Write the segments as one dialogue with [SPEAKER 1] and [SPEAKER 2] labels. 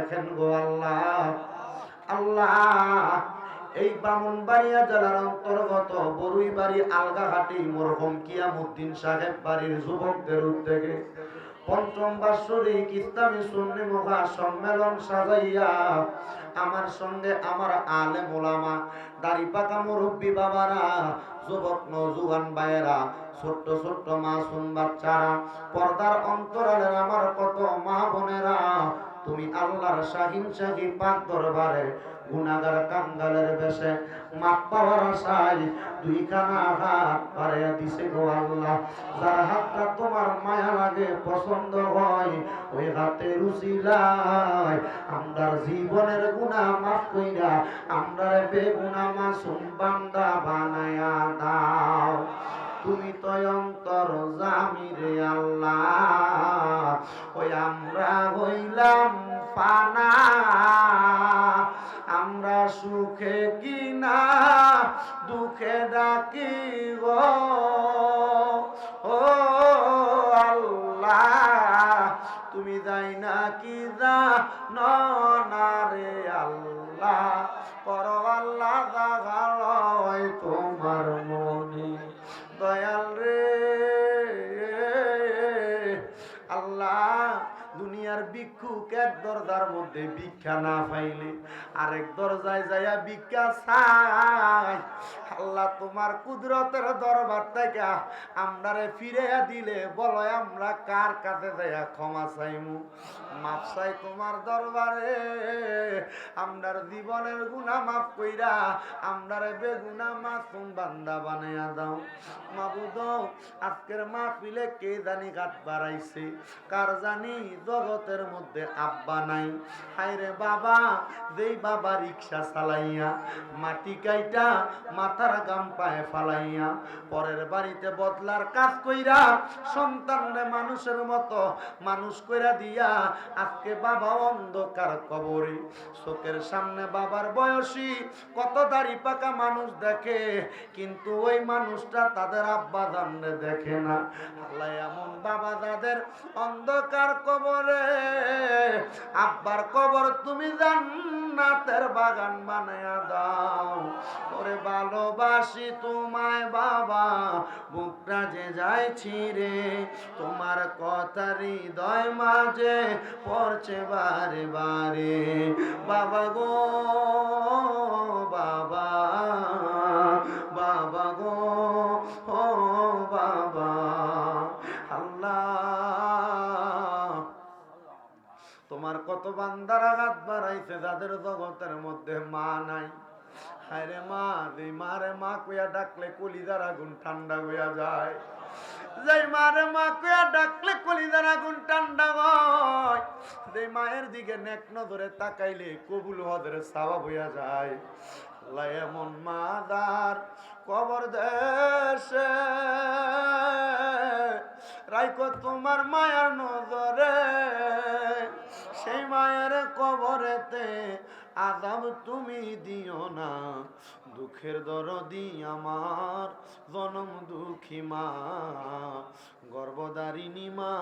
[SPEAKER 1] দেখেন গো আল্লাহ। আল্লাহ, এই বামুনবাড়িয়া জেলার অন্তর্গত বরুই বাড়ি আলগাঘাটি মরহম কিয়ামুদ্দিন সাহেব বাড়ির যুবকদের উদ্যোগে পঞ্চম বাৎসরিক ইসলামী সুন্নি মুখা সম্মেলন সাজাইয়া আমার সঙ্গে আমার আলে মোলামা, দাড়ি পাকা মুরব্বী বাবারা, যুবক নজুয়ান ভাইয়েরা, ছোট্ট ছোট্ট মাসুম বাচ্চারা, পর্দার অন্তরালের আমার কত মা বোনেরা তুমি আল্লাহর শাহিন শাহী পাক দরবারে গুনাগার কাঙ্গালের বেশে মাপ পাওয়ার আশায় দুইখানা হাত পাড়িয়া দিছে গো আল্লাহ। যার হাতটা তোমার মায়া লাগে, পছন্দ হয়, ওই হাতের উচিলায় আমরার জীবনের গুণা মাফ কইরা আমরা বেগুনা মাসুম বান্দা বানায়া দাও। তুমি তো অন্তর জামিরে আল্লাহ। ওই আমরা হইলাম পানা আমরা সুখে কিনা, দুঃখে ডাকি গো। ও আল্লাহ, তুমি যাই না কি যা না ভিক্ষুক এক দরজার মধ্যে ভিক্ষা না পাইলে আরেক দরজায় যাইয়া ভিক্ষা চাই। আল্লাহ তোমার কুদরতের দরবার থেকে আমরারে ফিরে দিলে, বলো আমরা কার কাছে যাইয়া ক্ষমা চাইমু? মাপ চাই তোমার দরবারে। আমরার জীবনের গুণা মাফ কইরা আমরারে বেগুনা মাসুম বান্দা বানাইয়া দাও। মাবুদ, আজকের মাহফিলে কে জানি গাত বাড়াইছে? কার জানি জগতের মধ্যে আব্বা নাই। হায়রে বাবা, যেই বাবা রিক্সা চালাইয়া মাটি কাইটা মাথার গাম পায়ে ফালাইয়া পরের বাড়িতে বদলার কাজ কইরা সন্তানরে মানুষের মতো মানুষ কইরা দিয়া আজকে বাবা অন্ধকার কবরে। চোখের সামনে বাবার বয়সী, কত দাড়ি পাকা মানুষ দেখে, কিন্তু ওই মানুষটা তাদের আব্বা জানলে দেখে না। আল্লাহ এমন বাবা তাদের অন্ধকার কবরে আব্বার কবর তুমি জান্নাতের বাগান বানায় দাও। ওরে ভালোবাসি তোমায় বাবা বুকটা যে যায় ছিঁড়ে, তোমার কথা হৃদয় মাঝে পড়ছে বারে বারে। বাবা গো তোমার কত বান্দার আঘাত বাড়াইছে যাদের জগতের মধ্যে মা নাই? হায়রে মা যে মারে মা কইয়া ডাকলে কলিজার আগুন ঠান্ডা হইয়া যায়। যেই মারে মা কইয়া ডাকলে কলিজার আগুন ঠান্ডা হয়। যে মায়ের দিকে নেক নজরে তাকাইলে কবুল হদের সাবাব হইয়া যায়। এমন মাদার কবর দেশে। রাইকো তোমার মায়ার নজরে। সেই মায়ের কবরেতে আদাব তুমি দিও না। দুঃখের দরদি আমার, জনম দুঃখী মা। গর্ভদারিণী মা,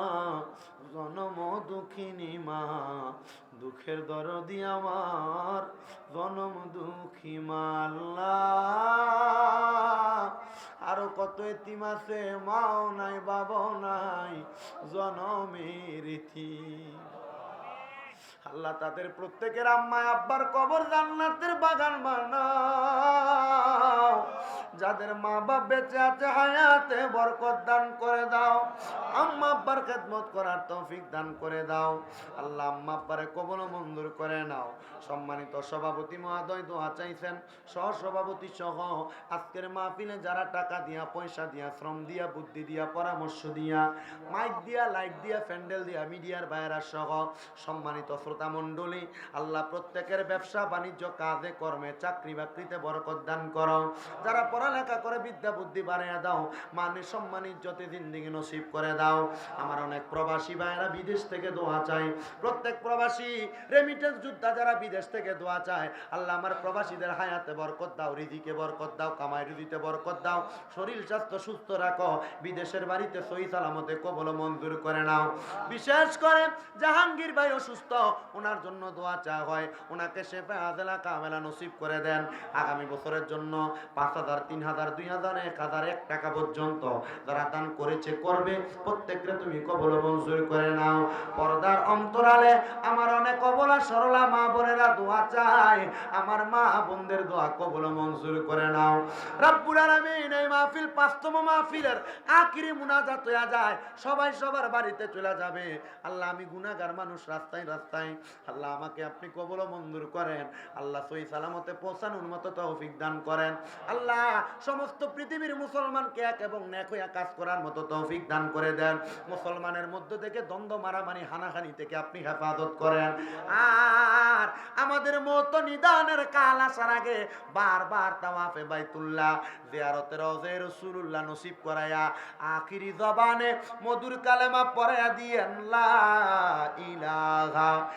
[SPEAKER 1] জনম দুঃখিনী মা। দুঃখের দরদি আমার, জনম দুঃখী মা। আল্লাহ! আরও কত এতিম আছে, মাও নাই, বাবাও নাই, জনমের ইতি আল্লাহ তাদের প্রত্যেকের আম্মা আব্বার কবর জান্নাতের বাগান বানাও। যাদের মা বাপ বেঁচে আছে, হায়াতে বরকত দান করে দাও। আম্মা আব্বার খেদমত করার তৌফিক দান করে দাও। আল্লাহ আম্মা আব্বারে কবল মঞ্জুর করে নাও। সম্মানিত সভাপতি মহোদয়, দোয়া চাইছেন। সহ সভাপতি সহ আজকের মাহফিলে যারা টাকা দিয়া, পয়সা দিয়া, শ্রম দিয়া, বুদ্ধি দিয়া, পরামর্শ দিয়া, মাইক দিয়া, লাইট দিয়া, প্যান্ডেল দিয়া, মিডিয়ার বাইরা সহ সম্মানিত মণ্ডলী আল্লাহ প্রত্যেকের ব্যবসা, বাণিজ্য, কাজে, কর্মে, চাকরি, বাকরিতে বরকত দান করো। যারা পড়ালেখা করে, বিদ্যা, বুদ্ধি বাড়াইয়া দাও মানে সম্মান, ইজ্জতে জিন্দিগি নসিব করে দাও। আমার অনেক প্রবাসী ভাইয়েরা বিদেশ থেকে দোয়া চায়। প্রত্যেক প্রবাসী রেমিটেন্স যোদ্ধা যারা বিদেশ থেকে দোয়া চায়, আল্লাহ আমার প্রবাসীদের হায়াতে বরকত দাও রিদিকে বরকত দাও, কামাই রুদিতে বরকত দাও। শরীর স্বাস্থ্য সুস্থ রাখো, বিদেশের বাড়িতে সহি সালামতে কবল মঞ্জুর করে নাও। বিশেষ করে জাহাঙ্গীর ভাই অসুস্থ ওনার জন্য দোয়া চা হয়। ওনাকে শেফে আদেলা কামেলা নসিব করে দেন। আগামী বছরের জন্য পাঁচ হাজার, তিন হাজার, দুই হাজার, এক হাজার, এক টাকা পর্যন্ত যারা দান করেছে, করবে। প্রত্যেককে তুমি কবল মঞ্জুর করে নাও। পর্দার অন্তরালে আমার অনেক কবলা সরলা মা বোনেরা দোয়া চায়। আমার মা বোনদের দোয়া কবল মঞ্জুর করে নাও। রব্বুল আলামিন এই মাহফিল পাঁচতম মাহফিলের আখিরি মুনাজাত হয়ে যায়। সবাই সবার বাড়িতে চলে যাবে। আল্লাহ, আমি গুনাহগার মানুষ, রাস্তায় রাস্তায় আল্লাহ আমাকে আপনি কবল মঞ্জুর করেন। আল্লাহ সহি সালামতে পৌঁছানোর মতো তৌফিক দান করেন। আল্লাহ সমস্ত পৃথিবীর মুসলমানকে এক এবং ন্যাক হইয়া কাজ করার মতো তৌফিক দান করে দেন। মুসলমানের মধ্য থেকে দ্বন্দ্ব, মারামারি, হানাহানি থেকে আপনি হেফাজত করেন। আর আমাদের মতো নিদানের কাল আসার আগে বারবার তাওয়াফে বাইতুল্লাহ জিয়ারতে রওজে রাসূলুল্লাহ নসিব করায়া আখিরি জবানে মধুর কালেমা পড়ায়া দিয়েন, লা ইলাহা